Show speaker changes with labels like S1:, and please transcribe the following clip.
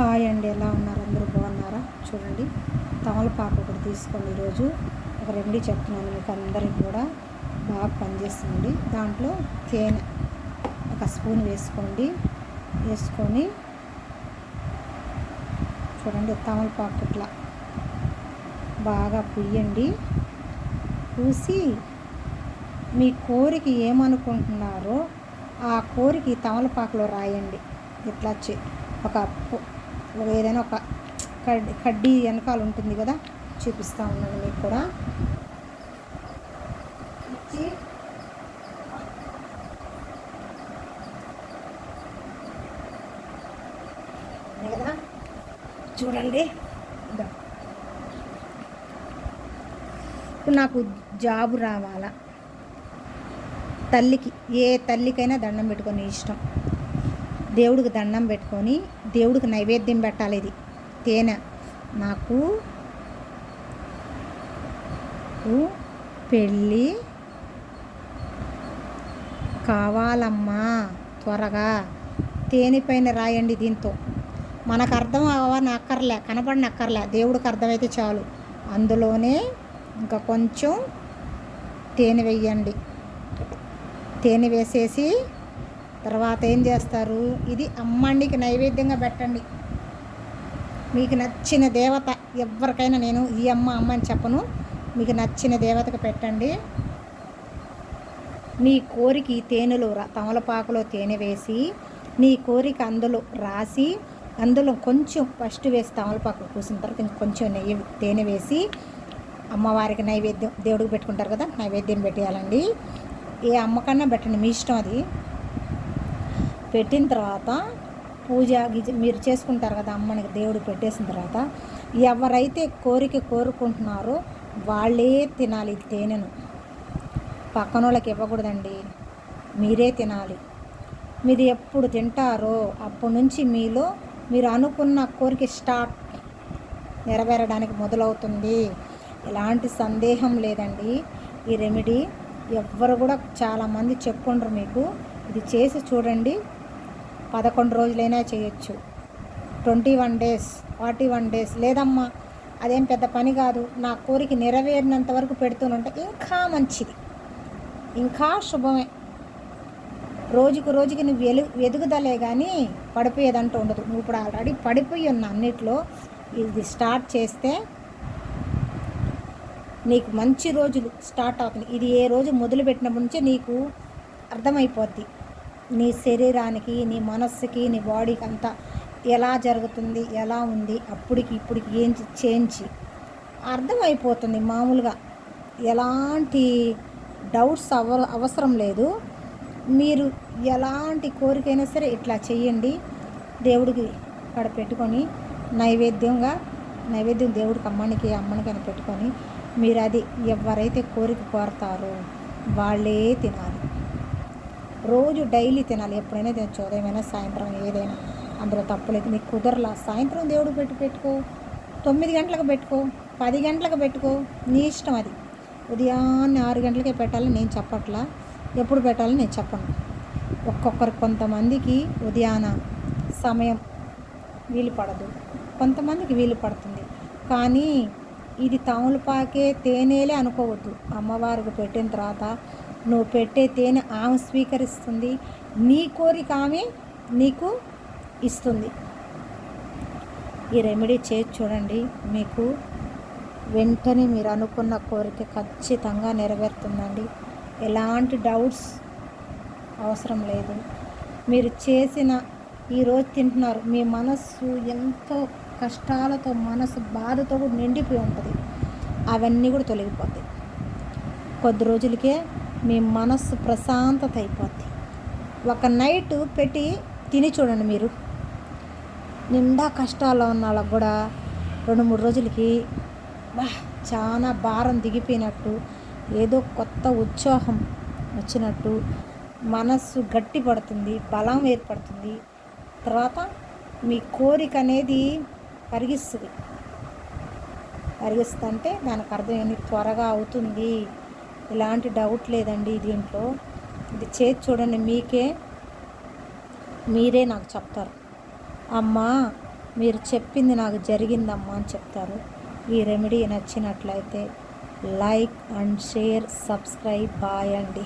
S1: Hi అండి ఎలా ఉన్నారు? అందరూ బాగున్నారా? చూడండి తమలపాకు ఒకటి తీసుకోండి ఈరోజు. ఒక రెమెడీ చెప్తున్నాను మీకు అందరికి కూడా. బాగా పనిచేస్తుంది. దాంట్లో తేనె ఒక స్పూన్ వేసుకోండి. వేసుకొని చూడండి తమలపాకు ఇట్లా బాగా పుయ్యండి. పూసి మీ కోరిక ఏమనుకుంటున్నారో ఆ కోరిక తమలపాకులో రాయండి. ఇట్లా చే- ఒక ఒక ఏదైనా ఒక కడ్డీ కడ్డీ వెనకాల ఉంటుంది కదా చూపిస్తా ఉన్నాను మీకు కూడా. కదా? చూడండి. ఇప్పుడు నాకు జాబు రావాలా? తల్లికి ఏ తల్లికైనా దండం పెట్టుకొని ఇష్టం. దేవుడికి దండం పెట్టుకొని దేవుడికి నైవేద్యం పెట్టాలి ఇది. తేనె. నాకు పెళ్ళి కావాలమ్మా త్వరగా. తేనె పైన రాయండి దీంతో. మనకు అర్థం అవ్వని అక్కర్లే కనపడిన అక్కర్లే. దేవుడికి అర్థమైతే చాలు. అందులోనే ఇంకా కొంచెం తేనె వేయండి. తేనె వేసేసి తర్వాత ఏం చేస్తారు? ఇది అమ్మండికి నైవేద్యంగా పెట్టండి. మీకు నచ్చిన దేవత ఎవరికైనా నేను ఈ అమ్మ అమ్మ అని చెప్పను. మీకు నచ్చిన దేవతకు పెట్టండి. నీ కోరిక ఈ తేనెలో రా తమలపాకులో తేనె వేసి నీ కోరిక అందులో రాసి అందులో కొంచెం ఫస్ట్ వేసి తమలపాకు పూసిన తర్వాత ఇంకొంచెం నెయ్యి తేనె వేసి అమ్మవారికి నైవేద్యం దేవుడికి పెట్టుకుంటారు కదా నైవేద్యం పెట్టేయాలండి. ఏ అమ్మకన్నా పెట్టండి మీ ఇష్టం అది. పెట్టిన తర్వాత పూజ గిజ మీరు చేసుకుంటారు కదా అమ్మనికి దేవుడు పెట్టేసిన తర్వాత ఎవరైతే కోరిక కోరుకుంటున్నారో వాళ్ళే తినాలి తేనెను. పక్కన వాళ్ళకి ఇవ్వకూడదండి. మీరే తినాలి. మీరు ఎప్పుడు తింటారో అప్పటి నుంచి మీలో మీరు అనుకున్న కోరిక స్టార్ట్ నెరవేరడానికి మొదలవుతుంది. ఎలాంటి సందేహం లేదండి. ఈ రెమెడీ ఎవ్వరు కూడా చాలామంది చెప్పుకుంటారు మీకు. ఇది చేసి చూడండి. పదకొండు రోజులైనా చేయొచ్చు. Twenty one days forty one days. లేదమ్మా అదేం పెద్ద పని కాదు. నా కోరిక నెరవేరినంత వరకు పెడుతూనుంటే ఇంకా మంచిది. ఇంకా శుభమే. రోజుకు రోజుకి నువ్వు వెలు ఎదుగుదలే కానీ పడిపోయేదంటూ ఉండదు. నువ్వు ఇప్పుడు ఆల్రెడీ పడిపోయి ఉన్న అన్నిట్లో ఇది స్టార్ట్ చేస్తే నీకు మంచి రోజులు స్టార్ట్ అవుతుంది ఇది ఏ రోజు మొదలుపెట్టినప్పటి నుంచే నీకు అర్థమైపోద్ది. నీ శరీరానికి నీ మనస్సుకి నీ బాడీకి అంతా ఎలా జరుగుతుంది ఎలా ఉంది అప్పటికి ఇప్పటికి ఏం చేంజ్ అర్థమైపోతుంది మామూలుగా. ఎలాంటి డౌట్స్ అవ అవసరం లేదు. మీరు ఎలాంటి కోరికైనా సరే ఇట్లా చేయండి దేవుడికి అక్కడ పెట్టుకొని నైవేద్యంగా నైవేద్యం దేవుడికి అమ్మనికి అమ్మనికైనా పెట్టుకొని మీరు అది ఎవరైతే కోరిక కోరతారో వాళ్ళే తినాలి. రోజు డైలీ తినాలి. ఎప్పుడైనా తినచ్చు. ఉదయమైనా సాయంత్రం ఏదైనా. అందులో తప్పులేదు నీకు కుదరలా. సాయంత్రం దేవుడు పెట్టి పెట్టుకో. తొమ్మిది గంటలకు పెట్టుకో. పది గంటలకు పెట్టుకో. నీ ఇష్టం అది. ఉదయాన్నే ఆరు గంటలకే పెట్టాలని నేను చెప్పట్లా. ఎప్పుడు పెట్టాలని నేను చెప్పను. ఒక్కొక్కరు కొంతమందికి ఉదయాన సమయం వీలు పడదు. కొంతమందికి వీలు పడుతుంది. కానీ ఇది తమలపాకే తేనెలే అనుకోవద్దు. అమ్మవారికి పెట్టిన తర్వాత నువ్వు పెట్టే తేనె ఆమె స్వీకరిస్తుంది. నీ కోరిక ఆమె నీకు ఇస్తుంది. ఈ రెమెడీ చేసి చూడండి. మీకు వెంటనే మీరు అనుకున్న కోరిక ఖచ్చితంగా నెరవేరుతుందండి. ఎలాంటి డౌట్స్ అవసరం లేదు. మీరు చేసిన ఈరోజు తింటున్నారు. మీ మనస్సు ఎంతో కష్టాలతో మనసు బాధతో కూడా నిండిపోయి ఉంటుంది. అవన్నీ కూడా తొలగిపోతాయి. కొద్ది రోజులకే మీ మనస్సు ప్రశాంతత అయిపోద్ది. ఒక నైట్ పెట్టి తిని చూడండి మీరు. నిండా కష్టాల్లో ఉన్న వాళ్ళకు కూడా రెండు మూడు రోజులకి వా చాలా భారం దిగిపోయినట్టు ఏదో కొత్త ఉత్సాహం వచ్చినట్టు మనస్సు గట్టి పడుతుంది బలం ఏర్పడుతుంది. తర్వాత మీ కోరిక అనేది పరిగిస్తుంది. పరిగిస్తుంటే దానికి అర్థం ఏంటి త్వరగా అవుతుంది. ఎలాంటి డౌట్ లేదండి దీంట్లో. ఇది చేసి చూడండి మీకే మీరే నాకు చెప్తారు. అమ్మా మీరు చెప్పింది నాకు జరిగిందమ్మా అని చెప్తారు. ఈ రెమెడీ నచ్చినట్లయితే like and share subscribe bye అండి.